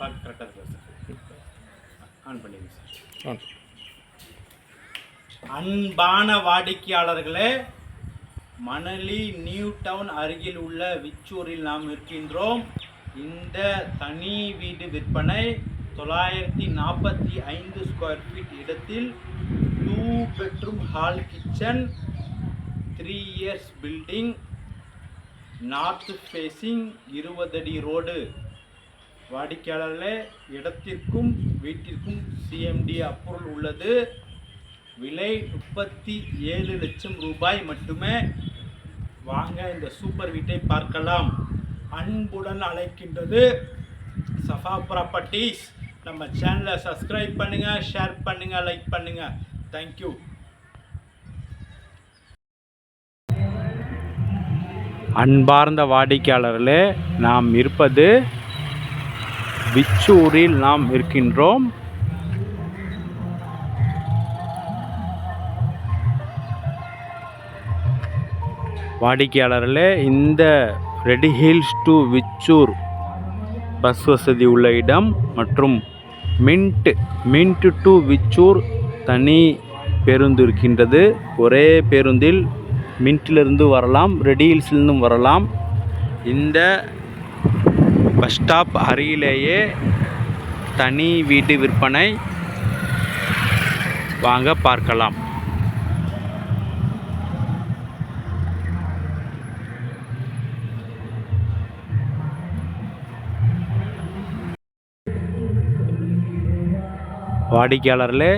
பார்க்க கரெக்டாக இருக்கு சார். ஆன் பண்ணிடுங்க சார். அன்பான வாடிக்கையாளர்களே மணலி நியூ டவுன் அருகில் உள்ள விச்சூரில் நாம் இருக்கின்றோம் இந்த தனி வீடு விற்பனை தொள்ளாயிரத்தி நாற்பத்தி ஐந்து ஸ்கொயர் ஃபீட் இடத்தில் two bedroom hall kitchen three years building north facing இருபது அடி ரோடு வாடிக்கையாளர்களே இடத்திற்கும் வீட்டிற்கும் சிஎம்டி அப்ரூவல் உள்ளது. விலை முப்பத்தி ஏழு லட்சம் ரூபாய் மட்டுமே. வாங்க இந்த சூப்பர் வீட்டை பார்க்கலாம். அன்புடன் அழைக்கின்றது சஃபா ப்ராப்பர்ட்டிஸ். நம்ம சேனலை சப்ஸ்கிரைப் பண்ணுங்கள் ஷேர் பண்ணுங்கள் லைக் பண்ணுங்கள் தேங்க்யூ அன்பார்ந்த வாடிக்கையாளர்களே நாம் இருப்பது விச்சூரில் நாம் இருக்கின்றோம். வாடிக்கையாளர்களே இந்த ரெடி ஹில்ஸ் டு விச்சூர் பஸ் வசதி உள்ள இடம் மற்றும் மின்ட் மின்ட் டு விச்சூர் தனி பேருந்து இருக்கின்றது. ஒரே பேருந்தில் மின்ட்டிலிருந்து வரலாம் ரெடி ஹில்ஸிலிருந்தும் வரலாம். இந்த பஸ் ஸ்டாப் அருகிலேயே தனி வீட்டு விற்பனை வாங்க பார்க்கலாம். வாடிக்கையாளர்களே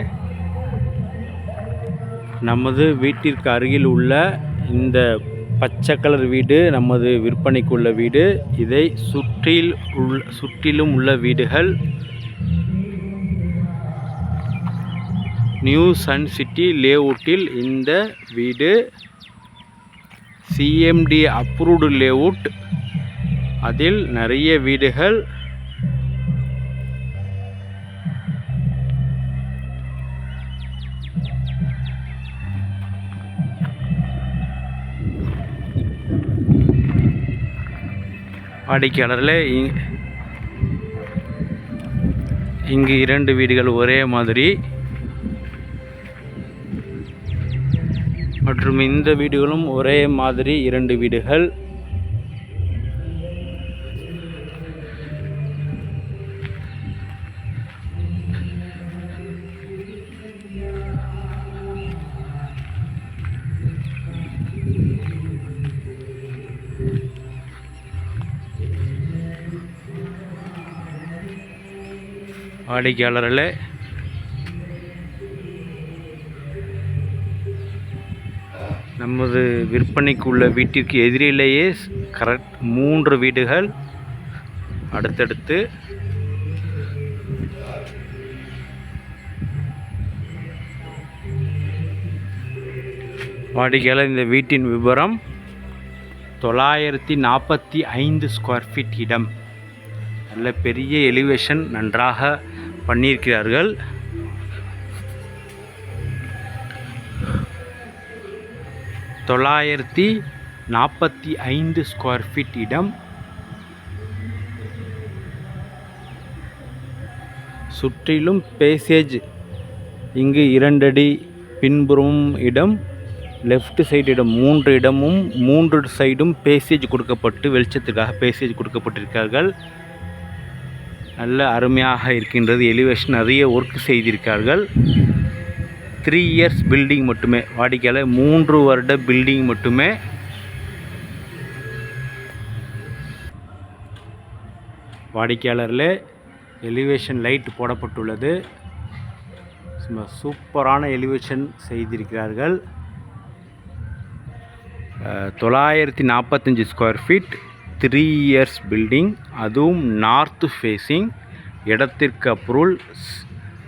நமது வீட்டிற்கு அருகில் உள்ள இந்த பச்சை கலர் வீடு நமது விற்பனைக்குள்ள வீடு. இதை சுற்றில் உள்ள சுற்றிலும் உள்ள வீடுகள். நியூ சன் சிட்டி லேஅவுட்டில் இந்த வீடு. சிஎம்டி அப்ரூவ்டு லேஅவுட் அதில் நிறைய வீடுகள். வாடிக்கையாளர்களே இங்கு இரண்டு வீடுகள் ஒரே மாதிரி. மற்றும் இந்த வீடுகளும் ஒரே மாதிரி இரண்டு வீடுகள். வாடிக்கையாளர்களே. நமது விற்பனைக்கு உள்ள வீட்டிற்கு எதிரிலேயே கரெக்ட் மூன்று வீடுகள். அடுத்தடுத்து வாடிக்கையாளர் இந்த வீட்டின் விவரம் தொள்ளாயிரத்தி நாற்பத்தி ஐந்து ஸ்கொயர் ஃபீட் இடம். நல்ல பெரிய எலிவேஷன் நன்றாக பண்ணியிருக்கிறார்கள். தொள்ளாயிரத்தி நாற்பத்தி ஐந்து ஸ்கொயர் ஃபீட் இடம். சுற்றிலும் பேசேஜ். இங்கு இரண்டடி பின்புறமும் இடம் லெஃப்ட் சைடு இடம் மூன்று இடமும் மூன்று சைடும் பேசேஜ் கொடுக்கப்பட்டு வெளிச்சத்துக்காக பேசேஜ் கொடுக்கப்பட்டிருக்கார்கள் நல்ல அருமையாக இருக்கின்றது. எலிவேஷன் நிறைய ஒர்க் செய்திருக்கார்கள் த்ரீ இயர்ஸ் பில்டிங் மட்டுமே. வாடிக்கையாளர் மூன்று வருட பில்டிங் மட்டுமே. வாடிக்கையாளரில் எலிவேஷன் லைட் போடப்பட்டுள்ளது. சும்மா சூப்பரான எலிவேஷன் செய்திருக்கிறார்கள். தொள்ளாயிரத்தி நாற்பத்தஞ்சு square feet three years building அதுவும் நார்த் ஃபேஸிங் இடத்திற்கு அப்ரூவல்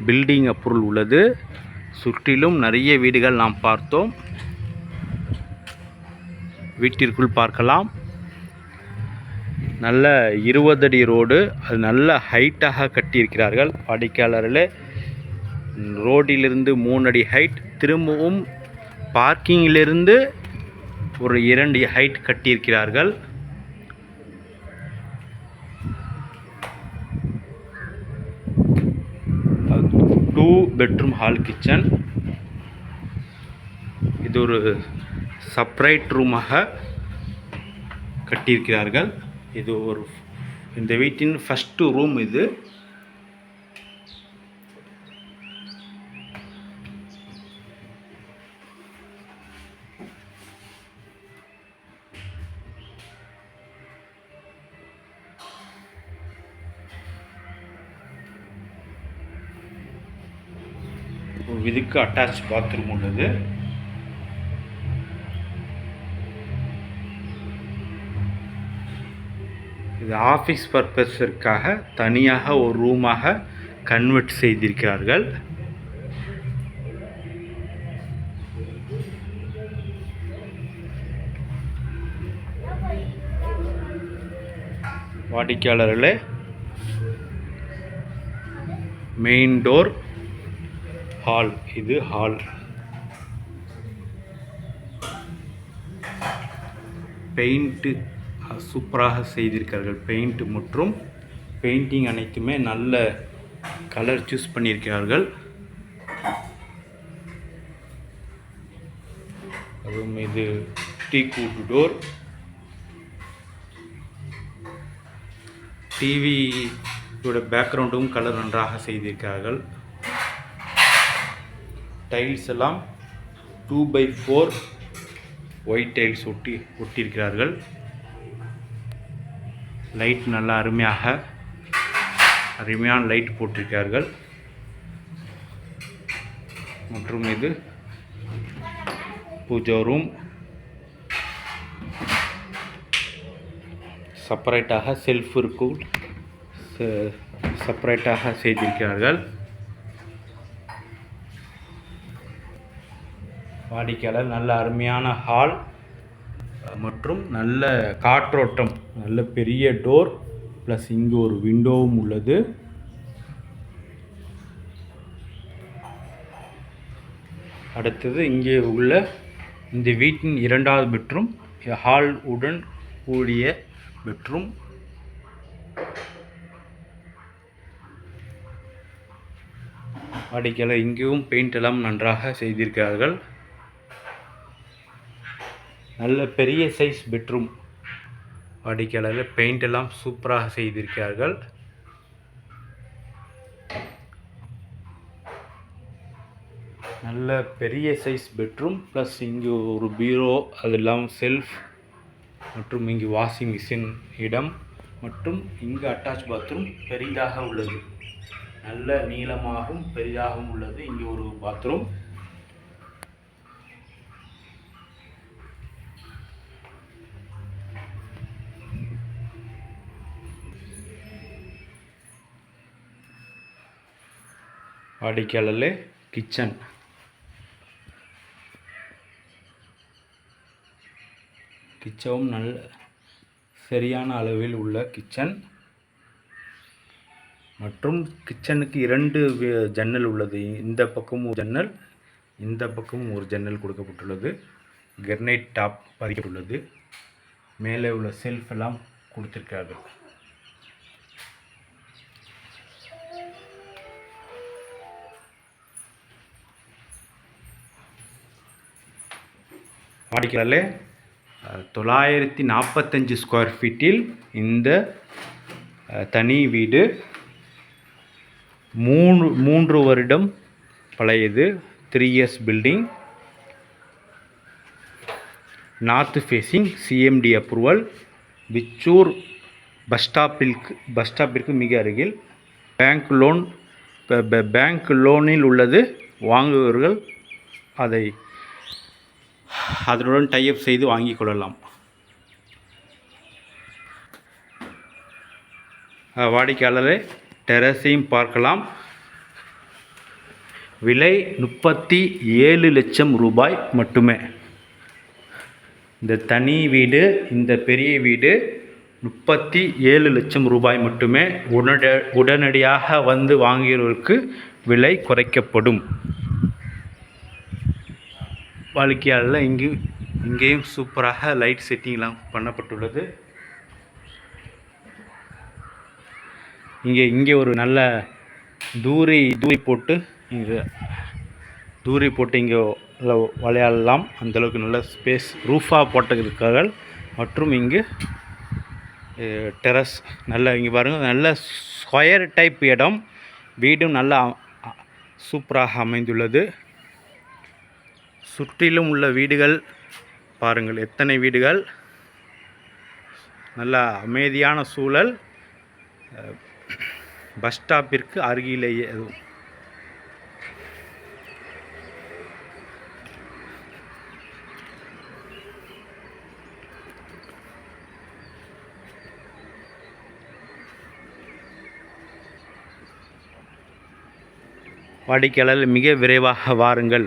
பில்டிங் அப்ரூவல் உள்ளது. சுற்றிலும் நிறைய வீடுகள் நாம் பார்த்தோம். வீட்டிற்குள் பார்க்கலாம். நல்ல இருபது அடி ரோடு அது நல்ல ஹைட்டாக கட்டியிருக்கிறார்கள் வாடிக்கையாளரில் ரோடிலிருந்து மூணு அடி ஹைட் திரும்பவும் பார்க்கிங்கிலிருந்து ஒரு இரண்டு ஹைட் கட்டியிருக்கிறார்கள். பெட்ரூம் ஹால் கிச்சன் இது ஒரு செப்பரேட் ரூமாக கட்டியிருக்கிறார்கள். இது ஒரு இந்த வீட்டின் ஃபஸ்ட்டு ரூம் இது. இதுக்கு அட்டாச் பாத்ரூம் உள்ளது. இது ஆஃபீஸ் பர்பஸிற்காக தனியாக ஒரு ரூமாக கன்வெர்ட் செய்திருக்கிறார்கள். வாடிக்கையாளர்களே மெயின் டோர் ஹால். இது ஹால். பெயிண்ட்டு சூப்பராக செய்திருக்கிறார்கள். பெயிண்ட் மற்றும் பெயிண்டிங் அனைத்துமே நல்ல கலர் சூஸ் பண்ணியிருக்கிறார்கள். அதுவும் இது டீ கூட்டு டோர். டிவியோட பேக்ரவுண்டும் கலர் நன்றாக செய்திருக்கிறார்கள். டைல்ஸ் எல்லாம் two by four white tiles ஒட்டி ஒட்டியிருக்கிறார்கள். லைட் நல்லா அருமையாக அருமையான லைட் போட்டிருக்கிறார்கள். மற்றும் இது பூஜா ரூம் செப்பரேட்டாக செல்ஃப் இருக்கும் செப்பரேட்டாக செய்திருக்கிறார்கள். வாடிக்கையாளர் நல்ல அருமையான ஹால் மற்றும் நல்ல காற்றோட்டம் நல்ல பெரிய டோர் ப்ளஸ் இங்கே ஒரு விண்டோவும் உள்ளது. அடுத்தது இங்கே உள்ள இந்த வீட்டின் இரண்டாவது பெட்ரூம் ஹால் உடன் கூடிய பெட்ரூம். வாடிக்கையாளர் இங்கேயும் பெயிண்ட் எல்லாம் நன்றாக செய்திருக்கிறார்கள். நல்ல பெரிய சைஸ் பெட்ரூம் வாடிக்கையாளர்கள் பெயிண்ட் எல்லாம் சூப்பராக செய்திருக்கிறார்கள். நல்ல பெரிய சைஸ் பெட்ரூம் ப்ளஸ் இங்கு ஒரு பீரோ அது இல்லாமல் செல்ஃப் மற்றும் இங்கு வாஷிங் மிஷின் இடம் மற்றும் இங்கு அட்டாச் பாத்ரூம் பெரிதாக உள்ளது. நல்ல நீளமாகவும் பெரிதாகவும் உள்ளது. இங்கே ஒரு பாத்ரூம் வாடிக்கையாளர்களே கிச்சன். கிச்சனும் நல்ல சரியான அளவில் உள்ள கிச்சன். மற்றும் கிச்சனுக்கு இரண்டு ஜன்னல் உள்ளது. இந்த பக்கமும் ஒரு ஜன்னல் இந்த பக்கமும் ஒரு ஜன்னல் கொடுக்கப்பட்டுள்ளது. கிரனைட் டாப் பதிக்கப்பட்டுள்ளது மேலே உள்ள செல்ஃப் எல்லாம் கொடுத்துருக்கார்கள் வாடிக்கையாளர்களே தொள்ளாயிரத்தி நாற்பத்தஞ்சு ஸ்கொயர் ஃபீட்டில் இந்த தனி வீடு மூணு மூன்று வருடம் பழையது three years building north facing C M D approval Vichoor bus ஸ்டாப்பிற்கு bus ஸ்டாப்பிற்கு மிக அருகில். பேங்க் லோன் பேங்க் லோனில் உள்ளது வாங்குபவர்கள் அதை அதனுடன் டைப் செய்து வாங்கிக் கொள்ளலாம். வாடிக்கையாளரை டெரஸையும் பார்க்கலாம். விலை முப்பத்தி ஏழு லட்சம் ரூபாய் மட்டுமே. இந்த தனி வீடு இந்த பெரிய வீடு முப்பத்தி ஏழு லட்சம் ரூபாய் மட்டுமே. உடனடி உடனடியாக வந்து வாங்கியவர்களுக்கு விலை குறைக்கப்படும். வாழ்க்கையாளில் இங்கேயும் இங்கேயும் சூப்பராக லைட் செட்டிங்லாம் பண்ணப்பட்டுள்ளது. இங்கே இங்கே ஒரு நல்ல தூரி தூரி போட்டு இங்கே தூரி போட்டு இங்கே விளையாடலாம் அந்தளவுக்கு நல்ல ஸ்பேஸ் ரூஃபாக போட்டிருக்கார்கள் மற்றும் இங்கு டெரஸ் நல்ல இங்கே பாருங்கள் நல்ல ஸ்கொயர் டைப் இடம். வீடும் நல்லா சூப்பராக அமைந்துள்ளது. சுற்றிலும் உள்ள வீடுகள் பாருங்கள். எத்தனை வீடுகள்? நல்ல அமைதியான சூழல். பஸ் ஸ்டாப்பிற்கு அருகிலேயே. அதுவும் வாடிக்கையாளர் மிக விரைவாக வாருங்கள்.